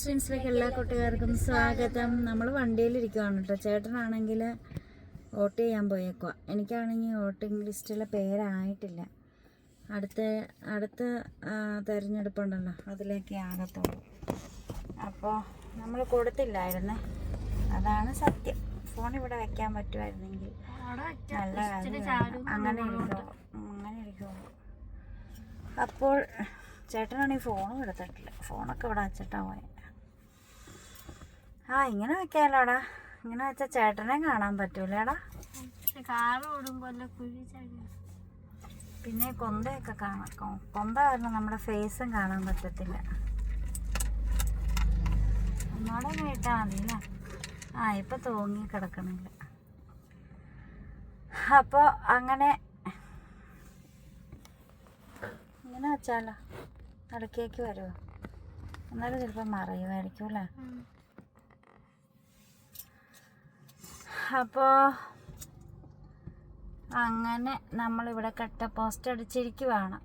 സ്ട്രീംസിലേക്ക് എല്ലാ കൂട്ടുകാർക്കും സ്വാഗതം. നമ്മൾ വണ്ടിയിലിരിക്കുവാണ് കേട്ടോ. ചേട്ടനാണെങ്കിൽ വോട്ട് ചെയ്യാൻ പോയേക്കുക എനിക്കാണെങ്കിൽ വോട്ടിംഗ് ലിസ്റ്റിലെ പേരായിട്ടില്ല. അടുത്ത അടുത്ത തിരഞ്ഞെടുപ്പുണ്ടല്ലോ. അതിലേക്ക് ആകത്തുള്ളൂ അപ്പോൾ നമ്മൾ കൊടുത്തില്ലായിരുന്നു. അതാണ് സത്യം. ഫോൺ ഇവിടെ വെക്കാൻ പറ്റുമായിരുന്നെങ്കിൽ നല്ല അങ്ങനെ ഇരിക്കുള്ളൂ അങ്ങനെ ഇരിക്കുള്ളൂ അപ്പോൾ ചേട്ടനാണെങ്കിൽ ഫോണും എടുത്തിട്ടില്ല. ഫോണൊക്കെ ഇവിടെ അച്ചട്ടാ പോയത് ആ ഇങ്ങനെ വെക്കാലോടാ. ഇങ്ങനെ വെച്ചാൽ ചേട്ടനെ കാണാൻ പറ്റൂലേടാ. കാറ് ഓടുമ്പോൾ കുഴി പിന്നെ കൊന്തയൊക്കെ കാണാം. കൊന്ത കാരണം നമ്മുടെ ഫേസും കാണാൻ പറ്റത്തില്ല. ഒന്നോടെ ഇങ്ങനെ ഇട്ടാ മതി അല്ലേ? ആ ഇപ്പൊ തൂങ്ങി കിടക്കണില്ല. അപ്പോൾ അങ്ങനെ ഇങ്ങനെ വെച്ചാലോ? അടുക്കേക്ക് വരുമോ എന്നാലും ചിലപ്പോൾ മറയുമായിരിക്കും അല്ലേ? അപ്പോൾ അങ്ങനെ നമ്മളിവിടെ കട്ട പോസ്റ്റ് അടിച്ചിരിക്കുവാണ്.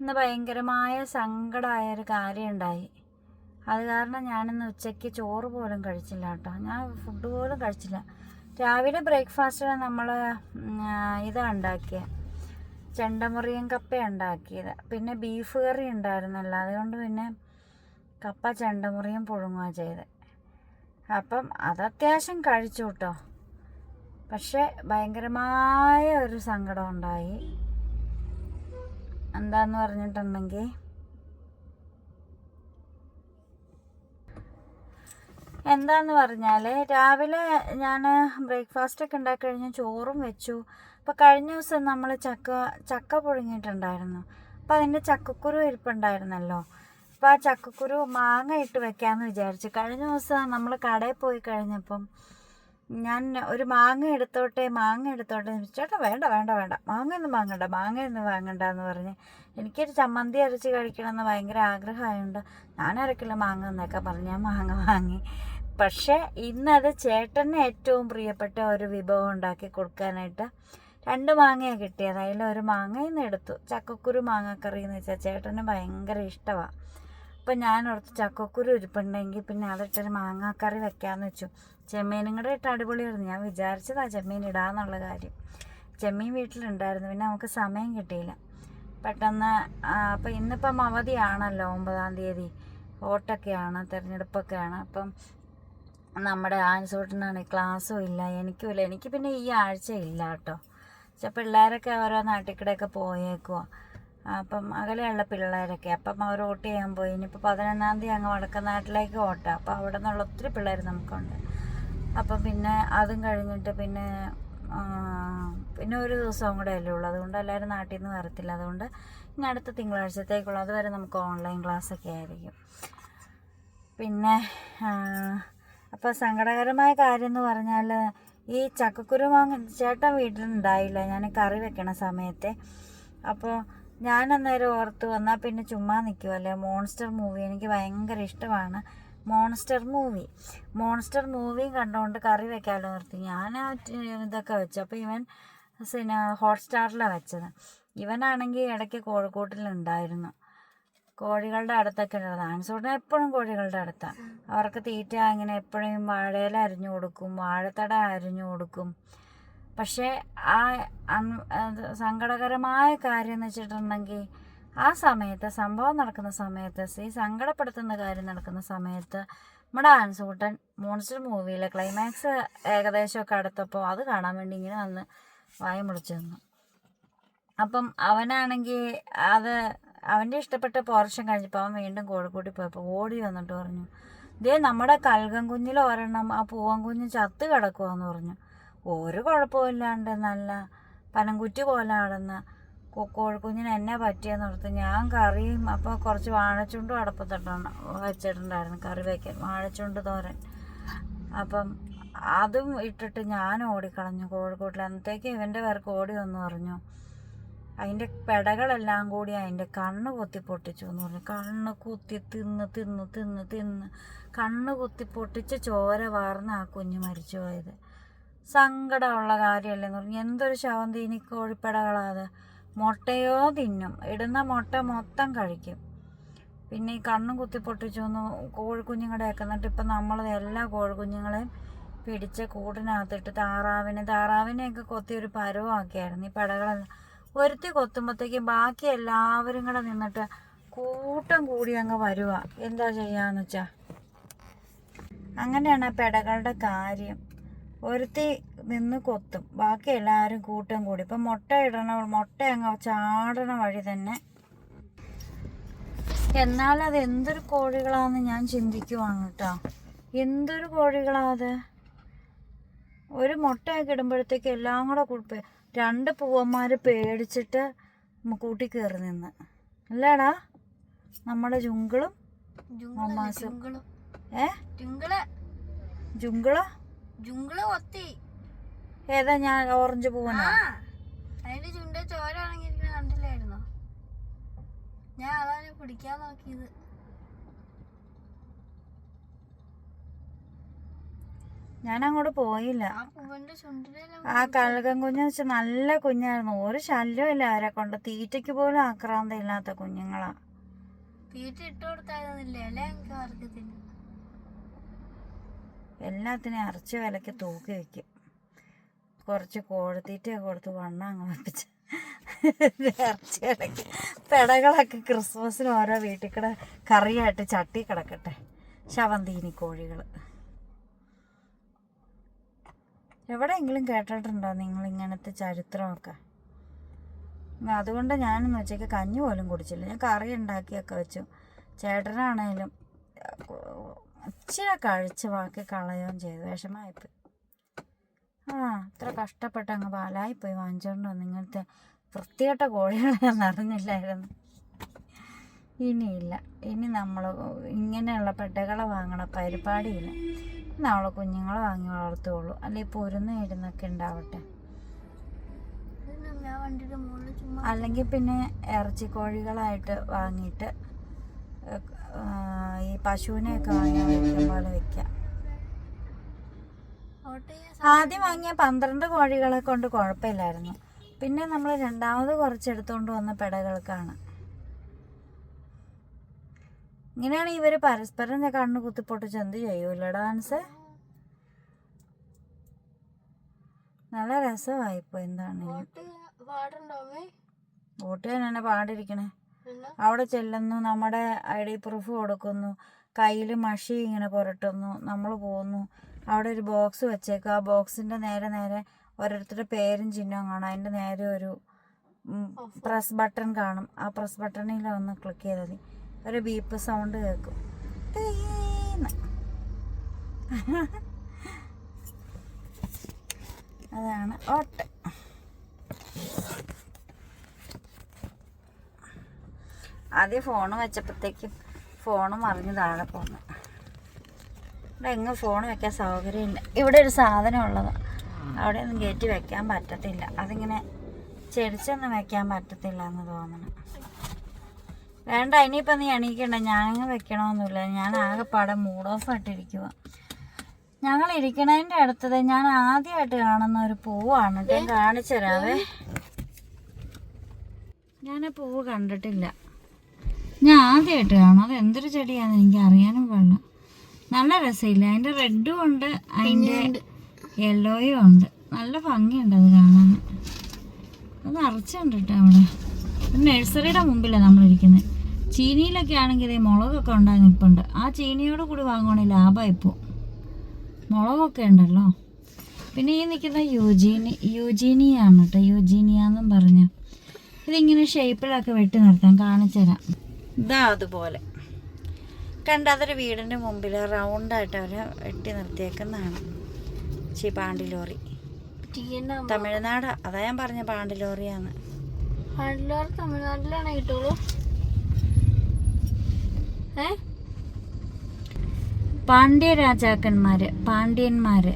ഇന്ന് ഭയങ്കരമായ സങ്കടമായ ഒരു കാര്യം ഉണ്ടായി അത് കാരണം ഞാനിന്ന് ഉച്ചയ്ക്ക് ചോറ് പോലും കഴിച്ചില്ല കേട്ടോ. ഞാൻ ഫുഡ് പോലും കഴിച്ചില്ല. രാവിലെ ബ്രേക്ക്ഫാസ്റ്റിന് നമ്മൾ ഇതാണ് ഉണ്ടാക്കിയത് ചെണ്ടമുറിയും കപ്പ ഉണ്ടാക്കിയത്. പിന്നെ ബീഫ് കറി ഉണ്ടായിരുന്നല്ലോ. അതുകൊണ്ട് പിന്നെ കപ്പ ചെണ്ടമുറിയും പുഴുങ്ങുക ചെയ്ത്. അപ്പം അത് അത്യാവശ്യം കഴിച്ചു കേട്ടോ പക്ഷെ ഭയങ്കരമായ ഒരു സങ്കടം ഉണ്ടായി. എന്താന്ന് പറഞ്ഞിട്ടുണ്ടെങ്കിൽ എന്താന്ന് പറഞ്ഞാൽ രാവിലെ ഞാൻ ബ്രേക്ക്ഫാസ്റ്റ് ഒക്കെ ഉണ്ടാക്കി കഴിഞ്ഞ് ചോറും വെച്ചു. അപ്പോൾ കഴിഞ്ഞ ദിവസം നമ്മൾ ചക്ക ചക്ക പുഴുങ്ങിയിട്ടുണ്ടായിരുന്നു. അപ്പോൾ അതിന്റെ ചക്കക്കുരു ഇരിപ്പുണ്ടായിരുന്നല്ലോ. അപ്പോൾ ആ ചക്കക്കുരു മാങ്ങ ഇട്ട് വെക്കാമെന്ന് വിചാരിച്ചു. കഴിഞ്ഞ ദിവസം നമ്മൾ കടയിൽ പോയി കഴിഞ്ഞപ്പം ഞാൻ ഒരു മാങ്ങ എടുത്തോട്ടെ മാങ്ങ എടുത്തോട്ടെ. ചേട്ടാ വേണ്ട വേണ്ട വേണ്ട. മാങ്ങ ഒന്നും വാങ്ങണ്ട മാങ്ങ ഒന്നും വാങ്ങണ്ട എന്ന് പറഞ്ഞ് എനിക്കൊരു ചമ്മന്തി അരച്ച് കഴിക്കണമെന്ന് ഭയങ്കര ആഗ്രഹമായതുകൊണ്ട് ഞാൻ അരക്കില്ല മാങ്ങ എന്നൊക്കെ പറഞ്ഞ്. ഞാൻ മാങ്ങ വാങ്ങി. പക്ഷേ ഇന്നത് ചേട്ടന് ഏറ്റവും പ്രിയപ്പെട്ട ഒരു വിഭവം ഉണ്ടാക്കി കൊടുക്കാനായിട്ട് രണ്ട് മാങ്ങയാണ് കിട്ടിയത്. അതിൽ ഒരു മാങ്ങയിൽ നിന്ന് എടുത്തു. ചക്കക്കുരു മാങ്ങക്കറി എന്ന് വെച്ചാൽ ചേട്ടന് ഭയങ്കര ഇഷ്ടമാണ് അപ്പം ഞാൻ ഓർത്ത് ചക്കക്കുരു ഇരിപ്പുണ്ടെങ്കിൽ പിന്നെ അതിട്ടൊരു മാങ്ങാക്കറി വെക്കാമെന്ന് വെച്ചു. ചെമ്മീനും കൂടെ ഇട്ട് അടിപൊളിയായിരുന്നു. ഞാൻ വിചാരിച്ചതാ ചെമ്മീൻ ഇടാന്നുള്ള കാര്യം. ചെമ്മീൻ വീട്ടിലുണ്ടായിരുന്നു. പിന്നെ നമുക്ക് സമയം കിട്ടിയില്ല. പെട്ടെന്ന് അപ്പം ഇന്നിപ്പം അവധിയാണല്ലോ ഒമ്പതാം തീയതി. വോട്ടൊക്കെയാണ് തിരഞ്ഞെടുപ്പൊക്കെയാണ്. അപ്പം നമ്മുടെ ആൻസൂട്ടിനാണ് ക്ലാസ്സും ഇല്ല എനിക്കും ഇല്ല. എനിക്ക് പിന്നെ ഈ ആഴ്ച ഇല്ല കേട്ടോ പക്ഷെ പിള്ളേരൊക്കെ ഓരോ നാട്ടിൽ കൂടെയൊക്കെ പോയേക്കുവാ. അപ്പം അകലെയുള്ള പിള്ളേരൊക്കെ. അപ്പം അവർ വോട്ട് ചെയ്യാൻ പോയി. ഇനിയിപ്പോൾ പതിനൊന്നാം തീയതി അങ്ങ് വടക്കൻ നാട്ടിലേക്ക് അപ്പോൾ അപ്പം അവിടെ നിന്നുള്ള ഒത്തിരി പിള്ളേർ നമുക്കുണ്ട്. അപ്പം പിന്നെ അതും കഴിഞ്ഞിട്ട് പിന്നെ പിന്നെ ഒരു ദിവസവും കൂടെ അല്ലേ ഉള്ളൂ. അതുകൊണ്ട് എല്ലാവരും നാട്ടിൽ നിന്ന് വരത്തില്ല. അതുകൊണ്ട് ഇനി അടുത്ത തിങ്കളാഴ്ചത്തേക്കുള്ള അതുവരെ നമുക്ക് ഓൺലൈൻ ക്ലാസ്സൊക്കെ ആയിരിക്കും. പിന്നെ അപ്പോൾ സങ്കടകരമായ കാര്യം എന്ന് പറഞ്ഞാൽ ഈ ചക്കക്കുരു മാങ്ങ ചേട്ടൻ വീട്ടിലുണ്ടായില്ല. ഞാൻ കറി വെക്കണ സമയത്തെ. അപ്പോൾ ഞാൻ അന്നേരം ഓർത്ത് വന്നാൽ പിന്നെ ചുമ്മാ നിൽക്കുമല്ലേ മോൺസ്റ്റർ മൂവി എനിക്ക് ഭയങ്കര ഇഷ്ടമാണ്. മോൺസ്റ്റർ മൂവി മോൺസ്റ്റർ മൂവിയും കണ്ടുകൊണ്ട് കറി വെക്കാമല്ലോ ഓർത്ത് ഞാൻ ഇതൊക്കെ വെച്ചു. അപ്പോൾ ഇവൻ പിന്നെ ഹോട്ട്സ്റ്റാറിലാണ് വെച്ചത്. ഇവനാണെങ്കിൽ ഇടയ്ക്ക് കോഴിക്കോട്ടിലുണ്ടായിരുന്നു. കോഴികളുടെ അടുത്തൊക്കെ ഉള്ളത് ഉടനെ എപ്പോഴും കോഴികളുടെ അടുത്താണ് അവർക്ക് തീറ്റ ഇങ്ങനെ എപ്പോഴും വാഴയില അരിഞ്ഞു കൊടുക്കും വാഴത്തട അരിഞ്ഞു കൊടുക്കും. പക്ഷേ ആ സങ്കടകരമായ കാര്യം എന്ന് വെച്ചിട്ടുണ്ടെങ്കിൽ ആ സമയത്ത് സംഭവം നടക്കുന്ന സമയത്ത് ഈ സങ്കടപ്പെടുത്തുന്ന കാര്യം നടക്കുന്ന സമയത്ത് നമ്മുടെ ആൻസൂട്ടൻ മോൺസ്റ്റർ മൂവിയിലെ ക്ലൈമാക്സ് ഏകദേശമൊക്കെ അടുത്തപ്പോൾ അത് കാണാൻ വേണ്ടി ഇങ്ങനെ വന്ന് വായ മുടിച്ചു നിന്നു. അപ്പം അവനാണെങ്കിൽ അത് അവന്റെ ഇഷ്ടപ്പെട്ട പോർഷൻ കഴിഞ്ഞപ്പോൾ അവൻ വീണ്ടും കോഴിക്കോട്ടിൽ പോയപ്പോൾ ഓടി വന്നിട്ട് പറഞ്ഞു ദേ നമ്മുടെ കൽകം കുഞ്ഞിൽ ഒരെണ്ണം ആ പൂവൻ കുഞ്ഞ് ചത്ത് കിടക്കുവാന്ന് പറഞ്ഞു. ഒരു കുഴപ്പമില്ലാണ്ട് നല്ല പനംകുറ്റി പോലെ നടന്ന കോഴിക്കുഞ്ഞിന് എന്നെ പറ്റിയെന്ന് ഓർത്ത് ഞാൻ കറിയും അപ്പോൾ കുറച്ച് വാഴച്ചുണ്ടും അടപ്പത്തിട്ടാണ് വെച്ചിട്ടുണ്ടായിരുന്നു കറി വയ്ക്കാൻ വാഴച്ചുണ്ട് തോരൻ. അപ്പം അതും ഇട്ടിട്ട് ഞാൻ ഓടിക്കളഞ്ഞു കോഴിക്കോട്ടിൽ. അന്നത്തേക്ക് ഇവന്റെ പേർക്ക് ഓടി വന്നു പറഞ്ഞു. അതിന്റെ പെടകളെല്ലാം കൂടി അതിന്റെ കണ്ണ് കുത്തി പൊട്ടിച്ചു എന്ന് പറഞ്ഞു. കണ്ണ് കുത്തി തിന്ന് തിന്ന് തിന്ന് തിന്ന് കണ്ണ് കുത്തി പൊട്ടിച്ച് ചോര വാർന്ന് ആ കുഞ്ഞ് മരിച്ചു പോയത് സങ്കടമുള്ള കാര്യമല്ലെന്ന് പറഞ്ഞു. എന്തൊരു ശവം തീനി കോഴിപ്പടകളാത് മുട്ടയോ തിന്നും. ഇടുന്ന മുട്ട മൊത്തം കഴിക്കും. പിന്നെ ഈ കണ്ണും കുത്തി പൊട്ടിച്ചൊന്ന് കോഴിക്കുഞ്ഞുങ്ങളുടെയൊക്കെ എന്നിട്ട് ഇപ്പം നമ്മൾ എല്ലാ കോഴിക്കുഞ്ഞുങ്ങളെയും പിടിച്ച് കൂടിനകത്തിട്ട് താറാവിനെ താറാവിനെയൊക്കെ കൊത്തി ഒരു പരുവാക്കിയായിരുന്നു ഈ പടകളെല്ലാം. ഒരുത്തി കൊത്തുമ്പോഴത്തേക്കും ബാക്കി എല്ലാവരും കൂടെ നിന്നിട്ട് കൂട്ടം കൂടി അങ്ങ് വരുക എന്താ ചെയ്യാന്ന് വെച്ചാ? അങ്ങനെയാണ് ആ പെടകളുടെ കാര്യം. ഒരുത്തി നിന്ന് കൊത്തും. ബാക്കി എല്ലാവരും കൂട്ടം കൂടി. ഇപ്പം മുട്ട ഇടണ മുട്ട അങ്ങ് ചാടണ വഴി തന്നെ. എന്നാൽ അത് എന്തൊരു കോഴികളാന്ന് ഞാൻ ചിന്തിക്കുവാണ് കേട്ടോ. എന്തൊരു കോഴികളാ അത്? ഒരു മുട്ടയൊക്കെ ഇടുമ്പോഴത്തേക്ക് എല്ലാം കൂടെ കൂട്ടി രണ്ട് പൂവന്മാർ പേടിച്ചിട്ട് കൂട്ടി കയറി നിന്ന്. അല്ലേടാ? നമ്മുടെ ജുങ്കിളും. ജുങ്കിൾ? ഏ? ജുങ്കിൾ? ജുങ്കിളോ? ജുങ്കിൾ കൊത്തി. ഏതാ ഞാൻ ഓറഞ്ച് പൂവനോ? അതിന്റെ ചുണ്ട ചോര ഇറങ്ങിയിരിക്കണ കണ്ടില്ലായിരുന്നോ? ഞാൻ അതാണ് പിടിക്കാൻ നോക്കിയത്. ഞാൻ അങ്ങോട്ട് പോയില്ല. ആ കഴുകൻ കുഞ്ഞെന്ന് വെച്ചാൽ നല്ല കുഞ്ഞായിരുന്നു. ഒരു ശല്യമില്ല അവരെ കൊണ്ട്. തീറ്റയ്ക്ക് പോലും ആക്രാന്തം ഇല്ലാത്ത കുഞ്ഞുങ്ങളാ. തീറ്റ ഇട്ട് കൊടുത്തായിരുന്നില്ലേ? അല്ലേ എനിക്ക് വർഗത്തിന്? എല്ലാത്തിനും ഇറച്ചി വിലക്ക് തൂക്കി വെക്കും. കുറച്ച് കോഴിത്തീറ്റയൊക്കെ കൊടുത്ത് വണ്ണം അങ്ങ് വെപ്പിച്ച് ഇറച്ചി വിലയ്ക്ക് പെടകളൊക്കെ ക്രിസ്മസിന് ഓരോ വീട്ടിൽ കൂടെ കറിയായിട്ട് ചട്ടി കിടക്കട്ടെ. ശവന്തീനി കോഴികൾ. എവിടെയെങ്കിലും കേട്ടിട്ടുണ്ടോ നിങ്ങൾ ഇങ്ങനത്തെ ചരിത്രമൊക്കെ? അതുകൊണ്ട് ഞാനിന്ന് ഉച്ചയ്ക്ക് കഞ്ഞി പോലും കുടിച്ചില്ല. ഞാൻ കറി ഉണ്ടാക്കിയൊക്കെ വെച്ചു. ചേട്ടനാണേലും ഇച്ചിരി കഴിച്ച് ബാക്കി കളയുകയും ചെയ്തു. വിഷമായിപ്പോയി. ആ ഇത്ര കഷ്ടപ്പെട്ട് അങ്ങ് പാലായിപ്പോയി. വാങ്ങിച്ചുകൊണ്ട് വന്ന് ഇങ്ങനത്തെ വൃത്തികെട്ട കോഴികളെ ഞാൻ അറിഞ്ഞില്ലായിരുന്നു. ഇനിയില്ല. ഇനി നമ്മൾ ഇങ്ങനെയുള്ള പെട്ടകളെ വാങ്ങണ പരിപാടിയില്ല. നമ്മളെ കുഞ്ഞുങ്ങളെ വാങ്ങി വളർത്തുള്ളൂ അല്ലെ പൊരുന്ന ഇരുന്നൊക്കെ ഉണ്ടാവട്ടെ. അല്ലെങ്കിൽ പിന്നെ ഇറച്ചി കോഴികളായിട്ട് വാങ്ങിയിട്ട് ഈ പശുവിനെയൊക്കെ വാങ്ങി വയ്ക്കും പോലെ വെക്കാം. ഓട്ട് ആദ്യം വാങ്ങിയ പന്ത്രണ്ട് കോഴികളെ കൊണ്ട് കുഴപ്പമില്ലായിരുന്നു. പിന്നെ നമ്മൾ രണ്ടാമത് കുറച്ചെടുത്തുകൊണ്ട് വന്ന പെടകൾക്കാണ്. ഇങ്ങനെയാണ് ഇവർ പരസ്പരം കണ്ണ് കുത്തിപ്പൊട്ടിച്ച് എന്ത് ചെയ്യൂല ഡാൻസ് നല്ല രസമായിപ്പോ എന്താണ് ഓട്ട് പാടിരിക്കണേ? അവിടെ ചെല്ലുന്നു നമ്മുടെ ഐ ഡി പ്രൂഫ് കൊടുക്കുന്നു കയ്യിൽ മഷി ഇങ്ങനെ പുരട്ടുന്നു നമ്മൾ പോകുന്നു അവിടെ ഒരു ബോക്സ് വെച്ചേക്കും. ആ ബോക്സിന്റെ നേരെ നേരെ ഓരോരുത്തരുടെ പേരും ചിഹ്നവും കാണാം. അതിന്റെ നേരെ ഒരു പ്രസ് ബട്ടൺ കാണും. ആ പ്രസ് ബട്ടണിൽ ഒന്ന് ക്ലിക്ക് ചെയ്താൽ മതി. ഒരു ബീപ്പ് സൗണ്ട് കേൾക്കും. അതാണ് ഓട്ട്. ആദ്യം ഫോൺ വെച്ചപ്പോഴത്തേക്കും ഫോൺ മറിഞ്ഞ് താഴെ പോന്നു. ഇവിടെ എങ്ങും ഫോൺ വെക്കാൻ സൗകര്യമില്ല. ഇവിടെ ഒരു സാധനം ഉള്ളതാണ് അവിടെ ഒന്നും കയറ്റി വെക്കാൻ പറ്റത്തില്ല. അതിങ്ങനെ ചെടിച്ചൊന്നും വെക്കാൻ പറ്റത്തില്ല എന്ന് തോന്നണം. വേണ്ട ഇനിയിപ്പോൾ നീ എണീക്കണ്ട. ഞാനങ്ങ് വെക്കണമെന്നില്ല ഞാൻ ആകെപ്പാടെ മൂഡ് ഓഫ് ആയിട്ടിരിക്കുക ഞങ്ങൾ ഇരിക്കണതിന്റെ അടുത്തത് ഞാൻ ആദ്യമായിട്ട് കാണുന്ന ഒരു പൂവാണ്. കാണിച്ചു തരാവേ ഞാൻ പൂവ് കണ്ടിട്ടില്ല. ഞാൻ ആദ്യമായിട്ട് കാണും. അത് എന്തൊരു ചെടിയാണെന്ന് എനിക്ക് അറിയാനും പാടില്ല. നല്ല രസമില്ല. അതിന്റെ റെഡും ഉണ്ട്. അതിന്റെ യെല്ലോയും ഉണ്ട്. നല്ല ഭംഗിയുണ്ട് അത് കാണാൻ. അത് നിറച്ചുണ്ട് കേട്ടോ അവിടെ നഴ്സറിയുടെ മുമ്പിലാണ് നമ്മളിരിക്കുന്നത് ചീനിയിലൊക്കെ ആണെങ്കിൽ ഇതേ മുളകൊക്കെ ഉണ്ടായി നിൽപ്പുണ്ട്. ആ ചീനിയോട് കൂടി വാങ്ങുവാണെങ്കിൽ ലാഭമായിപ്പോൾ മുളകൊക്കെ ഉണ്ടല്ലോ. പിന്നെ ഈ നിൽക്കുന്ന യൂജീനി യൂജീനിയാണ് കേട്ടോ. യൂജീനിയ എന്നും പറഞ്ഞു. ഇതിങ്ങനെ ഷേപ്പിലൊക്കെ വെട്ടി നിർത്താൻ കാണിച്ചു തരാം ഇതാ അതുപോലെ. കണ്ട അതൊരു വീടിന്റെ മുമ്പിൽ റൗണ്ടായിട്ട് അവർ വെട്ടി നിർത്തിയേക്കുന്നതാണ്. ചി പാണ്ടി ലോറി. തമിഴ്നാട് അതാ ഞാൻ പറഞ്ഞ പാണ്ടി ലോറിയാന്ന്. പാണ്ടിലോർ തമിഴ്നാട്ടിലാണ് കിട്ടുള്ളൂ ഏ? പാണ്ഡ്യ രാജാക്കന്മാര് പാണ്ഡ്യന്മാര്.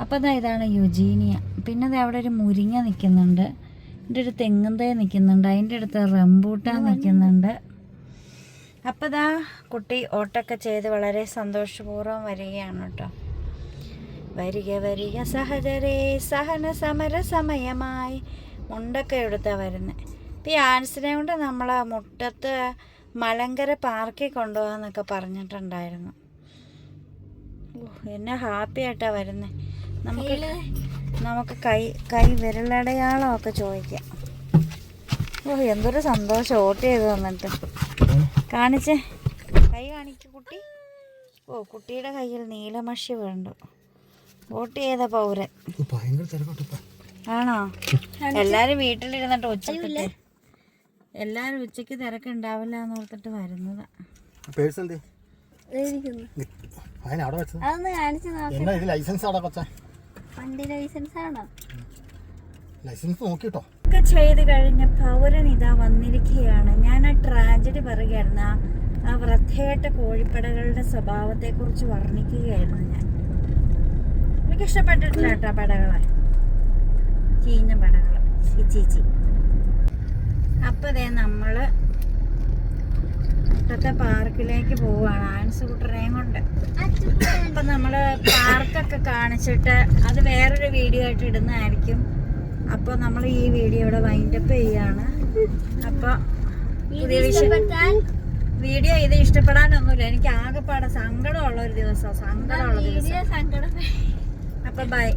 അപ്പോൾ ദാ ഇതാണ് യുജീനിയ. പിന്നെ അവിടെ ഒരു മുരിങ്ങ നിൽക്കുന്നുണ്ട് എന്റെ ഒരു തെങ്ങും തൈ നിൽക്കുന്നുണ്ട്. അതിന്റെ അടുത്ത് റംബൂട്ടാൻ നിൽക്കുന്നുണ്ട്. അപ്പോൾ ദാ കുട്ടി ഓട്ടൊക്കെ ചെയ്ത് വളരെ സന്തോഷപൂർവം വരികയാണ് കേട്ടോ. വരിക വരിക സഹചരേ സഹന സമര സമയമായി. മുണ്ടൊക്കെ എടുത്താ വരുന്നത് ഇപ്പം ഈ ആൻസിനെ കൊണ്ട് നമ്മൾ മുട്ടത്ത് മലങ്കര പാർക്കിൽ കൊണ്ടുപോകാന്നൊക്കെ പറഞ്ഞിട്ടുണ്ടായിരുന്നു. ഓ എന്നെ ഹാപ്പി ആയിട്ടാ വരുന്നേ. നമുക്ക് നമുക്ക് കൈ കൈ വിരലടയാളമൊക്കെ ചോദിക്കാം. ഓ എന്തൊരു സന്തോഷം ഓട്ട് ചെയ്ത് തന്നിട്ട്. കാണിച്ചേ. കൈ കാണിക്ക് കുട്ടി. ഓ കുട്ടിയുടെ കയ്യിൽ നീലമഷി വേണ്ടു വോട്ട് ചെയ്ത പൗരൻ. ആണോ? എല്ലാരും വീട്ടിലിരുന്നിട്ട് ഉച്ചയ്ക്ക് എല്ലാരും ഉച്ചയ്ക്ക് തിരക്കുണ്ടാവില്ല എന്ന് ഓർത്തിട്ട് വരുന്നതാ. പേഴ്സ് അതൊന്ന് കാണിച്ചു നോക്കാം. എന്നാ ഇത് ലൈസൻസ് അവിടെ കൊച്ച. വണ്ടി ലൈസൻസ് ആണോ? ലൈസൻസ് നോക്കിട്ടോ. ഒക്കെ ചെയ്ത് കഴിഞ്ഞ പൗരൻ ഇതാ വന്നിരിക്കുകയാണ്. ഞാൻ ആ ട്രാജഡി പറയുകയായിരുന്നു. ആ- വൃദ്ധയായിട്ട കോഴിപ്പടകളുടെ സ്വഭാവത്തെ കുറിച്ച് വർണിക്കുകയായിരുന്നു ഞാൻ. എനിക്ക് ഇഷ്ടപ്പെട്ടിട്ടില്ല കേട്ടോ പടകളെ. ചീഞ്ഞ പടകൾ. ചീച്ചി അതേ നമ്മൾ മുട്ടത്തെ പാർക്കിലേക്ക് പോവാണ് ആൻസ് കുട്ടനെയും കൊണ്ട് അപ്പൊ നമ്മൾ പാർക്കൊക്കെ കാണിച്ചിട്ട് അത് വേറൊരു വീഡിയോ ആയിട്ട് ഇടുന്നതായിരിക്കും. അപ്പോൾ നമ്മൾ ഈ വീഡിയോ ഇവിടെ വൈൻഡപ്പ് ചെയ്യാണ്. അപ്പോൾ പുതിയ വീഡിയോ ഇത് ഇഷ്ടപ്പെടാനൊന്നുമില്ല. എനിക്ക് ആകെപ്പാടെ സങ്കടമുള്ള ഒരു ദിവസം സങ്കടമുള്ള ദിവസം. അപ്പൊ ബൈ.